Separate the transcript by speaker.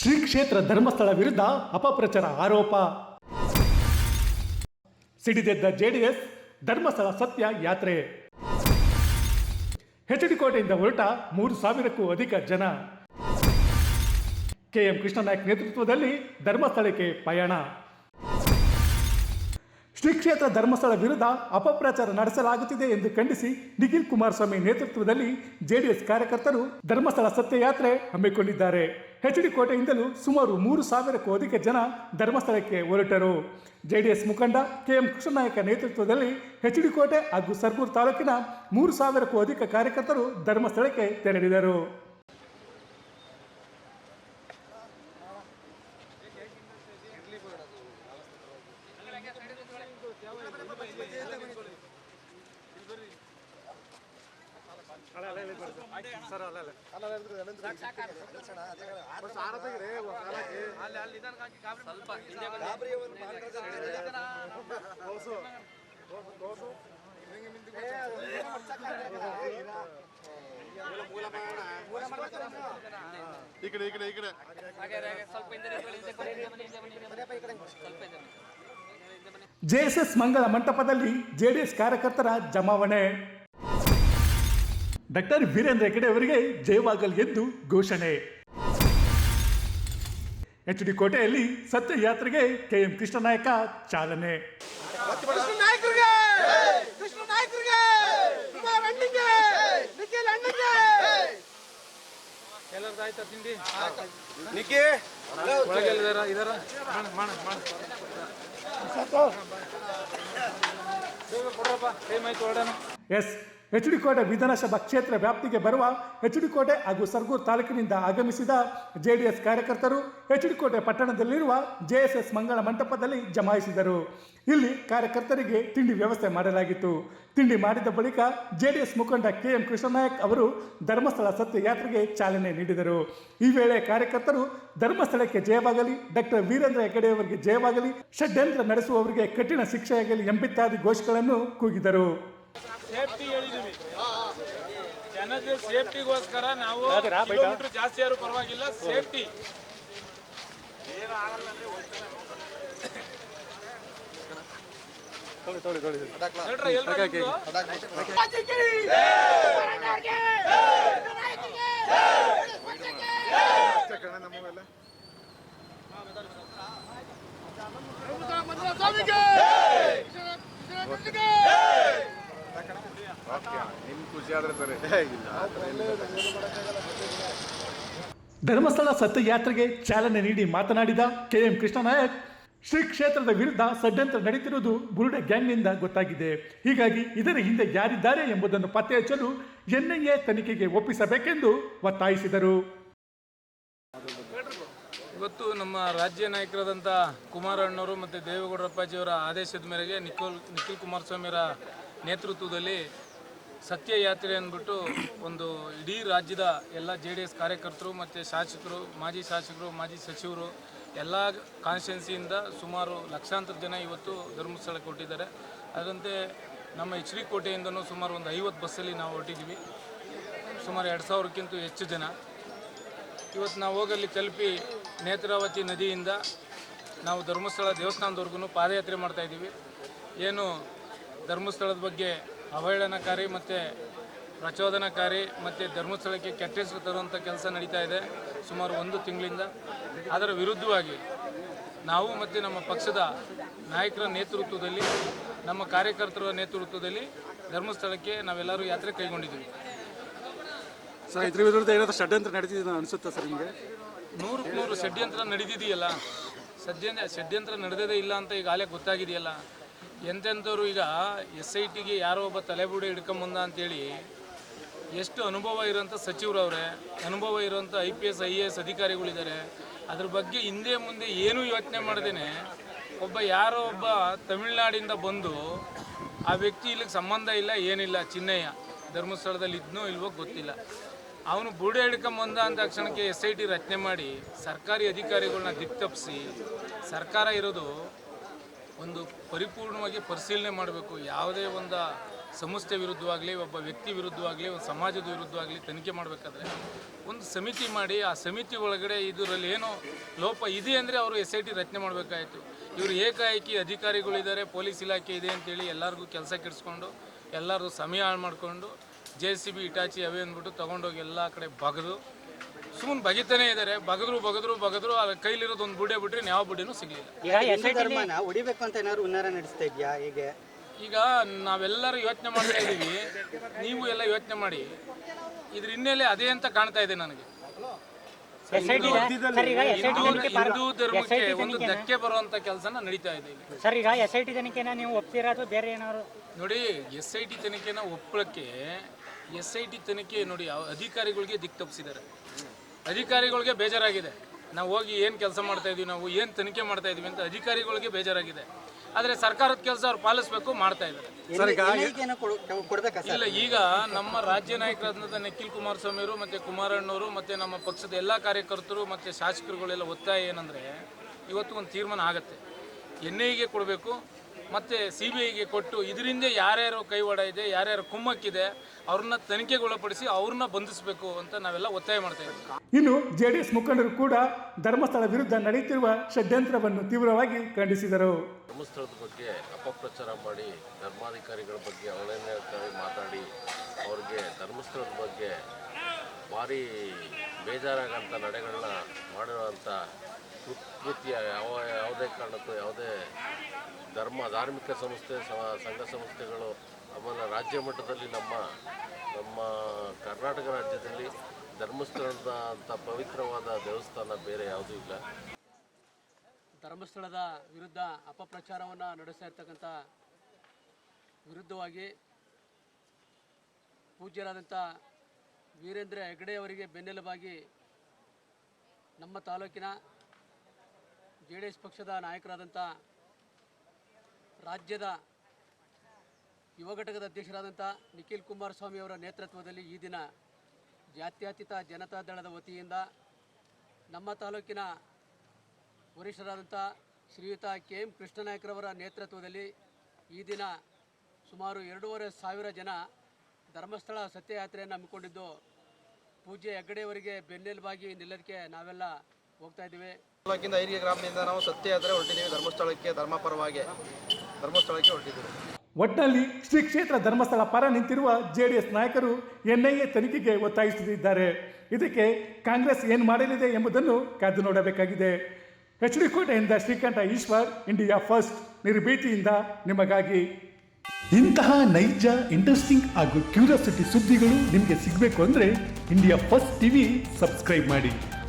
Speaker 1: ಶ್ರೀ ಕ್ಷೇತ್ರ ಧರ್ಮಸ್ಥಳ ವಿರುದ್ಧ ಅಪಪ್ರಚಾರ ಆರೋಪ. ಸಿಡಿದೆದ್ದ ಜೆಡಿಎಸ್ ಧರ್ಮಸ್ಥಳ ಸತ್ಯ ಯಾತ್ರೆ. ಹೆಚ್ಡಿ ಕೋಟೆಯಿಂದ ಹೊರಟ ಮೂರು ಸಾವಿರಕ್ಕೂ ಅಧಿಕ ಜನ. ಕೆಎಂ ಕೃಷ್ಣನಾಯಕ್ ನೇತೃತ್ವದಲ್ಲಿ ಧರ್ಮಸ್ಥಳಕ್ಕೆ ಪಯಣ. ಶ್ರೀ ಕ್ಷೇತ್ರ ಧರ್ಮಸ್ಥಳ ವಿರುದ್ಧ ಅಪಪ್ರಚಾರ ನಡೆಸಲಾಗುತ್ತಿದೆ ಎಂದು ಖಂಡಿಸಿ ನಿಖಿಲ್ ಕುಮಾರಸ್ವಾಮಿ ನೇತೃತ್ವದಲ್ಲಿ ಜೆಡಿಎಸ್ ಕಾರ್ಯಕರ್ತರು ಧರ್ಮಸ್ಥಳ ಸತ್ಯಯಾತ್ರೆ ಹಮ್ಮಿಕೊಂಡಿದ್ದಾರೆ. ಹೆಚ್ಡಿ ಕೋಟೆಯಿಂದಲೂ ಸುಮಾರು ಮೂರು ಸಾವಿರಕ್ಕೂ ಅಧಿಕ ಜನ ಧರ್ಮಸ್ಥಳಕ್ಕೆ ಹೊರಟರು. ಜೆಡಿಎಸ್ ಮುಖಂಡ ಕೆಎಂ ಕೃಷ್ಣನಾಯಕ ನೇತೃತ್ವದಲ್ಲಿ ಹೆಚ್ಡಿ ಕೋಟೆ ಹಾಗೂ ಸರ್ಗೂರು ತಾಲೂಕಿನ ಮೂರು ಸಾವಿರಕ್ಕೂ ಅಧಿಕ ಕಾರ್ಯಕರ್ತರು ಧರ್ಮಸ್ಥಳಕ್ಕೆ ತೆರಳಿದರು.
Speaker 2: ಈ ಕಡೆ ಈ ಕಡೆ ಈ ಕಡೆ.
Speaker 1: ಜೆಎಸ್ಎಸ್ ಮಂಗಳ ಮಂಟಪದಲ್ಲಿ ಜೆಡಿಎಸ್ ಕಾರ್ಯಕರ್ತರ ಜಮಾವಣೆ. ಡಾಕ್ಟರ್ ವೀರೇಂದ್ರ ಹೆಗಡೆ ಅವರಿಗೆ ಜಯವಾಗಲ್ ಎಂದು ಘೋಷಣೆ. ಎಚ್ ಡಿ ಕೋಟೆಯಲ್ಲಿ ಸತ್ಯ ಯಾತ್ರೆಗೆ ಕೆಎಂ ಕೃಷ್ಣನಾಯಕ ಚಾಲನೆ.
Speaker 3: ಕೃಷ್ಣ
Speaker 4: ನಾಯಕ ಚಾಲನೆ
Speaker 1: ಎಸ್ ಎಚ್ ಕೋಟೆ ವಿಧಾನಸಭಾ ಕ್ಷೇತ್ರ ವ್ಯಾಪ್ತಿಗೆ ಬರುವ ಎಚ್ ಕೋಟೆ ಹಾಗೂ ಸರ್ಗೂರು ತಾಲೂಕಿನಿಂದ ಆಗಮಿಸಿದ ಜೆಡಿಎಸ್ ಕಾರ್ಯಕರ್ತರು ಎಚ್ ಕೋಟೆ ಪಟ್ಟಣದಲ್ಲಿರುವ ಜೆಎಸ್ಎಸ್ ಮಂಗಳ ಮಂಟಪದಲ್ಲಿ ಜಮಾಯಿಸಿದರು. ಇಲ್ಲಿ ಕಾರ್ಯಕರ್ತರಿಗೆ ತಿಂಡಿ ವ್ಯವಸ್ಥೆ ಮಾಡಲಾಗಿತ್ತು. ತಿಂಡಿ ಮಾಡಿದ ಬಳಿಕ ಜೆಡಿಎಸ್ ಮುಖಂಡ ಕೆ ಎಂ ಕೃಷ್ಣನಾಯಕ್ ಅವರು ಧರ್ಮಸ್ಥಳ ಸತ್ಯ ಯಾತ್ರೆಗೆ ಚಾಲನೆ ನೀಡಿದರು. ಈ ವೇಳೆ ಕಾರ್ಯಕರ್ತರು ಧರ್ಮಸ್ಥಳಕ್ಕೆ ಜಯವಾಗಲಿ, ಡಾಕ್ಟರ್ ವೀರೇಂದ್ರ ಹೆಗ್ಗಡೆಯವರಿಗೆ ಜಯವಾಗಲಿ, ಷಡ್ಯಂತ್ರ ನಡೆಸುವವರಿಗೆ ಕಠಿಣ ಶಿಕ್ಷೆಯಾಗಲಿ ಎಂಬಿತ್ಯಾದಿ ಘೋಷಗಳನ್ನು ಕೂಗಿದರು.
Speaker 4: ಸೇಫ್ಟಿ ಹೇಳಿದೀವಿ. ಜನದ ಸೇಫ್ಟಿಗೋಸ್ಕರ ನಾವು ಕಿಲೋಮೀಟರ್ ಜಾಸ್ತಿ ಯಾರು ಪರವಾಗಿಲ್ಲ ಸೇಫ್ಟಿ.
Speaker 2: ನಮ್ಮವೆಲ್ಲ ನಿಮ್ ಖುಷಿ ಆದ್ರೆ ಸರಿ. ಇಲ್ಲ ಆ
Speaker 1: ಧರ್ಮಸ್ಥಳ ಸತ್ಯಯಾತ್ರೆಗೆ ಚಾಲನೆ ನೀಡಿ ಮಾತನಾಡಿದ ಕೆಎಂ ಕೃಷ್ಣನಾಯಕ್ ಶ್ರೀ ಕ್ಷೇತ್ರದ ವಿರುದ್ಧ ಷಡ್ಯಂತ್ರ ನಡೀತಿರುವುದು ಬುರುಡೆ ಗ್ಯಾಂಗ್ನಿಂದ ಗೊತ್ತಾಗಿದೆ. ಹೀಗಾಗಿ ಇದರ ಹಿಂದೆ ಯಾರಿದ್ದಾರೆ ಎಂಬುದನ್ನು ಪತ್ತೆ ಹಚ್ಚಲು ಎನ್ಐಎ ತನಿಖೆಗೆ ಒಪ್ಪಿಸಬೇಕೆಂದು ಒತ್ತಾಯಿಸಿದರು.
Speaker 4: ಇವತ್ತು ನಮ್ಮ ರಾಜ್ಯ ನಾಯಕರಾದಂಥ ಕುಮಾರಣ್ಣವರು ಮತ್ತು ದೇವೇಗೌಡರಪ್ಪಾಜಿಯವರ ಆದೇಶದ ಮೇರೆಗೆ ನಿಖಿಲ್ ನಿಖಿಲ್ ಕುಮಾರಸ್ವಾಮಿಯವರ ನೇತೃತ್ವದಲ್ಲಿ ಸತ್ಯ ಯಾತ್ರೆ ಅಂದ್ಬಿಟ್ಟು ಒಂದು ಇಡೀ ರಾಜ್ಯದ ಎಲ್ಲ ಜೆ ಡಿ ಎಸ್ ಕಾರ್ಯಕರ್ತರು ಮತ್ತು ಶಾಸಕರು, ಮಾಜಿ ಶಾಸಕರು, ಮಾಜಿ ಸಚಿವರು ಎಲ್ಲ ಕಾನ್ಸ್ಟಿಟ್ಯೂನ್ಸಿಯಿಂದ ಸುಮಾರು ಲಕ್ಷಾಂತರ ಜನ ಇವತ್ತು ಧರ್ಮಸ್ಥಳಕ್ಕೆ ಹೊರಟಿದ್ದಾರೆ ಅದರಂತೆ ನಮ್ಮ ಎಚ್ ಡಿ ಕೋಟೆಯಿಂದನೂ ಸುಮಾರು ಒಂದು ಐವತ್ತು ಬಸ್ಸಲ್ಲಿ ನಾವು ಹೊರಟಿದ್ದೀವಿ. ಸುಮಾರು ಎರಡು ಸಾವಿರಕ್ಕಿಂತ ಹೆಚ್ಚು ಜನ. ಇವತ್ತು ನಾವು ಹೋಗಲ್ಲಿ ತಲುಪಿ ನೇತ್ರಾವತಿ ನದಿಯಿಂದ ನಾವು ಧರ್ಮಸ್ಥಳ ದೇವಸ್ಥಾನದವರೆಗೂ ಪಾದಯಾತ್ರೆ ಮಾಡ್ತಾಯಿದ್ದೀವಿ ಏನು ಧರ್ಮಸ್ಥಳದ ಬಗ್ಗೆ ಅವಹೇಳನಕಾರಿ ಮತ್ತು ಪ್ರಚೋದನಕಾರಿ ಮತ್ತು ಧರ್ಮಸ್ಥಳಕ್ಕೆ ಕೆಟ್ಟ ಹೆಸರು ತರುವಂಥ ಕೆಲಸ ನಡೀತಾ ಇದೆ ಸುಮಾರು ಒಂದು ತಿಂಗಳಿಂದ. ಅದರ ವಿರುದ್ಧವಾಗಿ ನಾವು ಮತ್ತು ನಮ್ಮ ಪಕ್ಷದ ನಾಯಕರ ನೇತೃತ್ವದಲ್ಲಿ ನಮ್ಮ ಕಾರ್ಯಕರ್ತರ ನೇತೃತ್ವದಲ್ಲಿ ಧರ್ಮಸ್ಥಳಕ್ಕೆ ನಾವೆಲ್ಲರೂ ಯಾತ್ರೆ ಕೈಗೊಂಡಿದ್ದೀವಿ.
Speaker 5: ಸರ್ ಇದ್ರ ವಿರುದ್ಧ ಏನಾದರೂ ಷಡ್ಯಂತ್ರ ನಡೆದಿದೆ ಅನಿಸುತ್ತಾ ಸರ್ ನಿಮಗೆ?
Speaker 4: ನೂರು ನೂರು ಷಡ್ಯಂತ್ರ ನಡೆದಿದೆಯಲ್ಲ ಸದ್ಯ ಷಡ್ಯಂತ್ರ ನಡೆದೇ ಇಲ್ಲ ಅಂತ ಈಗಾಗಲೇ ಗೊತ್ತಾಗಿದೆಯಲ್ಲ. ಎಂತೆಂಥವ್ರು ಈಗ ಎಸ್ ಐ ಟಿಗೆ ಯಾರೋ ಒಬ್ಬ ತಲೆಬುಡಿ ಹಿಡ್ಕೊಂಬಂದ ಅಂತೇಳಿ ಎಷ್ಟು ಅನುಭವ ಇರೋಂಥ ಸಚಿವರವ್ರೆ, ಅನುಭವ ಇರುವಂಥ I P S, I A S ಅಧಿಕಾರಿಗಳಿದ್ದಾರೆ. ಅದ್ರ ಬಗ್ಗೆ ಹಿಂದೆ ಮುಂದೆ ಏನೂ ಯೋಚನೆ ಮಾಡ್ದೇನೆ. ಒಬ್ಬ ಯಾರೋ ಒಬ್ಬ ತಮಿಳ್ನಾಡಿಂದ ಬಂದು ಆ ವ್ಯಕ್ತಿ ಇಲ್ಲಿಗೆ ಸಂಬಂಧ ಇಲ್ಲ, ಏನಿಲ್ಲ, ಚಿನ್ನಯ್ಯ, ಧರ್ಮಸ್ಥಳದಲ್ಲಿ ಇದ್ನೋ ಇಲ್ವೋ ಗೊತ್ತಿಲ್ಲ. ಅವನು ಬುಡೆ ಹಿಡ್ಕೊಂಬಂದ ಅಂದ ತಕ್ಷಣಕ್ಕೆ ಎಸ್ ಐ ಟಿ ರಚನೆ ಮಾಡಿ ಸರ್ಕಾರಿ ಅಧಿಕಾರಿಗಳನ್ನ ದಿಕ್ತಪ್ಪಿಸಿ ಸರ್ಕಾರ ಇರೋದು ಒಂದು ಪರಿಪೂರ್ಣವಾಗಿ ಪರಿಶೀಲನೆ ಮಾಡಬೇಕು. ಯಾವುದೇ ಒಂದು ಸಂಸ್ಥೆ ವಿರುದ್ಧವಾಗಲಿ, ಒಬ್ಬ ವ್ಯಕ್ತಿ ವಿರುದ್ಧವಾಗಲಿ, ಒಂದು ಸಮಾಜದ ವಿರುದ್ಧವಾಗಲಿ ತನಿಖೆ ಮಾಡಬೇಕಾದ್ರೆ ಒಂದು ಸಮಿತಿ ಮಾಡಿ, ಆ ಸಮಿತಿ ಒಳಗಡೆ ಇದರಲ್ಲಿ ಏನು ಲೋಪ ಇದೆ ಅಂದರೆ ಅವರು ಎಸ್ ಐ ಟಿ ರಚನೆ ಮಾಡಬೇಕಾಯಿತು. ಇವರು ಏಕಾಏಕಿ ಅಧಿಕಾರಿಗಳಿದ್ದಾರೆ ಪೊಲೀಸ್ ಇಲಾಖೆ ಇದೆ ಅಂತೇಳಿ ಎಲ್ಲರಿಗೂ ಕೆಲಸ ಕೆಡಿಸ್ಕೊಂಡು ಎಲ್ಲರೂ ಸಮಯ ಹಾಳು ಮಾಡಿಕೊಂಡು, ಜೆ ಸಿ ಬಿ, ಇಟಾಚಿ, ಅವೇ ಅಂದ್ಬಿಟ್ಟು ತೊಗೊಂಡೋಗಿ ಎಲ್ಲ ಕಡೆ ಬಗೆದು ಸುಮ್ಮನೆ ಬಗಿತಾನೆ ಇದ್ದಾರೆ ಬಗದ್ರು ಬಗದ್ರು ಬಗದ್ರು ಅದ್ರ ಕೈಲಿರೋದು ಒಂದು ಬುಡೆ ಬಿಟ್ರೆ ಯಾವ ಬುಡೆನೂ ಸಿಗ್ಲಿಲ್ಲ.
Speaker 6: ಈಗ ಹಿಂದೂ ಧರ್ಮನ ಹೊಡಿಬೇಕು ಅಂತ ಏನಾದ್ರು ಉನ್ನಾರ ನಡೆಸ್ತಾ ಇದ್ಯಾ ಹೇಗೆ?
Speaker 4: ಈಗ ನಾವೆಲ್ಲರೂ ಯೋಚನೆ ಮಾಡ್ತಾ ಇದ್ದೀವಿ. ನೀವು ಎಲ್ಲ ಯೋಚನೆ ಮಾಡಿ. ಇದ್ರ ಹಿನ್ನೆಲೆ ಅದೇ ಅಂತ ಕಾಣ್ತಾ ಇದೆ ನನಗೆ. ಹಿಂದೂ ಧರ್ಮಕ್ಕೆ ಒಂದು ಧಕ್ಕೆ ಬರುವಂತ ಕೆಲಸನ ನಡೀತಾ ಇದೆ ಇಲ್ಲಿ
Speaker 7: ಸರ್ ಈಗ ಎಸ್ ಐ ಟಿ ತನಿಖೆನ ನೀವು ಒಪ್ತೀರಾ ಅಥವಾ ಬೇರೆ ಏನಾದ್ರು?
Speaker 4: ನೋಡಿ ಎಸ್ ಐ ಟಿ ತನಿಖೆನ ಒಪ್ಪಳಕ್ಕೆ ಎಸ್ ಐ ಟಿ ತನಿಖೆ ನೋಡಿ ಯಾವ ಅಧಿಕಾರಿಗಳಿಗೆ ದಿಕ್ಕ ತಪ್ಪಿಸಿದ್ದಾರೆ ಅಧಿಕಾರಿಗಳಿಗೆ ಬೇಜಾರಾಗಿದೆ. ನಾವು ಹೋಗಿ ಏನು ಕೆಲಸ ಮಾಡ್ತಾ ಇದೀವಿ ನಾವು ಏನು ತನಿಖೆ ಮಾಡ್ತಾ ಇದೀವಿ ಅಂತ ಅಧಿಕಾರಿಗಳಿಗೆ ಬೇಜಾರಾಗಿದೆ. ಆದರೆ ಸರ್ಕಾರದ ಕೆಲಸ ಅವ್ರು ಪಾಲಿಸಬೇಕು ಮಾಡ್ತಾ ಇದ್ದಾರೆ.
Speaker 6: ಏನೋ ಕೊಡ್ಬೇಕಾ ಸರ್?
Speaker 4: ಇಲ್ಲ ಈಗ ನಮ್ಮ ರಾಜ್ಯ ನಾಯಕರಾದಂಥ ನಿಖಿಲ್ ಕುಮಾರಸ್ವಾಮಿ ಅವರು ಮತ್ತು ಕುಮಾರಣ್ಣವರು ಮತ್ತು ನಮ್ಮ ಪಕ್ಷದ ಎಲ್ಲ ಕಾರ್ಯಕರ್ತರು ಮತ್ತು ಶಾಸಕರುಗಳೆಲ್ಲ ಒತ್ತಾಯ ಏನಂದರೆ ಇವತ್ತು ಒಂದು ತೀರ್ಮಾನ ಆಗುತ್ತೆ. ಎನ್ ಐಗೆ ಕೊಡಬೇಕು ಮತ್ತು ಸಿ ಬಿ ಐಗೆ ಕೊಟ್ಟು ಇದರಿಂದ ಯಾರ್ಯಾರು ಕೈವಾಡ ಇದೆ ಯಾರ್ಯಾರು ಕುಮ್ಮಕ್ಕಿದೆ ಅವ್ರನ್ನ ತನಿಖೆಗೊಳಪಡಿಸಿ ಅವ್ರನ್ನ ಬಂಧಿಸಬೇಕು ಅಂತ ನಾವೆಲ್ಲ ಒತ್ತಾಯ ಮಾಡ್ತಾ ಇದ್ದೀವಿ.
Speaker 1: ಇನ್ನು ಜೆಡಿಎಸ್ ಮುಖಂಡರು ಕೂಡ ಧರ್ಮಸ್ಥಳ ವಿರುದ್ಧ ನಡೆಯುತ್ತಿರುವ ಷಡ್ಯಂತ್ರವನ್ನು ತೀವ್ರವಾಗಿ ಖಂಡಿಸಿದರು.
Speaker 8: ಧರ್ಮಸ್ಥಳದ ಬಗ್ಗೆ ಅಪಪ್ರಚಾರ ಮಾಡಿ ಧರ್ಮಾಧಿಕಾರಿಗಳ ಬಗ್ಗೆ ಅವಹೇಳನಕಾರಿ ಮಾತಾಡಿ ಅವ್ರಿಗೆ ಧರ್ಮಸ್ಥಳದ ಬಗ್ಗೆ ಭಾರಿ ಬೇಜಾರಾಗಂಥ ನಡೆಗಳನ್ನ ಮಾಡಿರುವಂಥ ಕೃತ್ಯ, ಯಾವ ಯಾವುದೇ ಕಾರಣಕ್ಕೂ ಯಾವುದೇ ಧರ್ಮ, ಧಾರ್ಮಿಕ ಸಂಸ್ಥೆ ಸಂಘ ಸಂಸ್ಥೆಗಳು ಆಮೇಲೆ ರಾಜ್ಯ ಮಟ್ಟದಲ್ಲಿ ನಮ್ಮ ನಮ್ಮ ಕರ್ನಾಟಕ ರಾಜ್ಯದಲ್ಲಿ ಧರ್ಮಸ್ಥಳದ ಅಂಥ ಪವಿತ್ರವಾದ ದೇವಸ್ಥಾನ ಬೇರೆ ಯಾವುದೂ ಇಲ್ಲ.
Speaker 9: ಧರ್ಮಸ್ಥಳದ ವಿರುದ್ಧ ಅಪಪ್ರಚಾರವನ್ನು ನಡೆಸ್ತಾ ಇರ್ತಕ್ಕಂಥ ವಿರುದ್ಧವಾಗಿ ಪೂಜ್ಯರಾದಂಥ ವೀರೇಂದ್ರ ಹೆಗಡೆ ಅವರಿಗೆ ಬೆನ್ನೆಲುಬಾಗಿ ನಮ್ಮ ತಾಲೂಕಿನ ಜೆ ಎಸ್ ಪಕ್ಷದ ನಾಯಕರಾದಂಥ ರಾಜ್ಯದ ಯುವ ಘಟಕದ ಅಧ್ಯಕ್ಷರಾದಂಥ ನಿಖಿಲ್ ಕುಮಾರಸ್ವಾಮಿ ಅವರ ನೇತೃತ್ವದಲ್ಲಿ ಈ ದಿನ ಜಾತ್ಯತೀತ ಜನತಾ ದಳದ ವತಿಯಿಂದ ನಮ್ಮ ತಾಲೂಕಿನ ವರಿಷ್ಠರಾದಂಥ ಶ್ರೀಯುತ ಕೆ ಎಂ ಕೃಷ್ಣನಾಯಕರವರ ನೇತೃತ್ವದಲ್ಲಿ ಈ ದಿನ ಸುಮಾರು ಎರಡೂವರೆ ಸಾವಿರ ಜನ ಧರ್ಮಸ್ಥಳ ಸತ್ಯಯಾತ್ರೆಯನ್ನು ಹಮ್ಮಿಕೊಂಡಿದ್ದು, ಪೂಜ್ಯ ಹೆಗ್ಗಡೆಯವರಿಗೆ ಬೆನ್ನೆಲುಬಾಗಿ ನಿಲ್ಲೋದಕ್ಕೆ ನಾವೆಲ್ಲ ಹೋಗ್ತಾ ಇದ್ದೀವಿ.
Speaker 3: ತಾಲೂಕಿಂದ ಐರಿಗೆ ಗ್ರಾಮದಿಂದ ನಾವು ಸತ್ಯ ಆದರೆ ಹೊರಟಿದ್ದೀವಿ. ಧರ್ಮಸ್ಥಳಕ್ಕೆ ಧರ್ಮಪರವಾಗಿ, ಧರ್ಮಸ್ಥಳಕ್ಕೆ ಹೊರಟಿದ್ದೀವಿ.
Speaker 1: ಒಟ್ಟಿನಲ್ಲಿ ಶ್ರೀ ಕ್ಷೇತ್ರ ಧರ್ಮಸ್ಥಳ ಪರ ನಿಂತಿರುವ ಜೆಡಿಎಸ್ ನಾಯಕರು ಎನ್ಐಎ ತನಿಖೆಗೆ ಒತ್ತಾಯಿಸುತ್ತಿದ್ದಾರೆ. ಇದಕ್ಕೆ ಕಾಂಗ್ರೆಸ್ ಏನು ಮಾಡಲಿದೆ ಎಂಬುದನ್ನು ಕಾದು ನೋಡಬೇಕಾಗಿದೆ. ಎಚ್ ಡಿ ಕೋಟೆಯಿಂದ ಶ್ರೀಕಂಠ ಈಶ್ವರ್, ಇಂಡಿಯಾ ಫಸ್ಟ್, ನಿರ್ಭೀತಿಯಿಂದ ನಿಮಗಾಗಿ. ಇಂತಹ ನೈಜ, ಇಂಟ್ರೆಸ್ಟಿಂಗ್ ಹಾಗೂ ಕ್ಯೂರಿಯಾಸಿಟಿ ಸುದ್ದಿಗಳು ನಿಮಗೆ ಸಿಗಬೇಕು ಅಂದರೆ ಇಂಡಿಯಾ ಫಸ್ಟ್ ಟಿವಿ ಸಬ್ಸ್ಕ್ರೈಬ್ ಮಾಡಿ.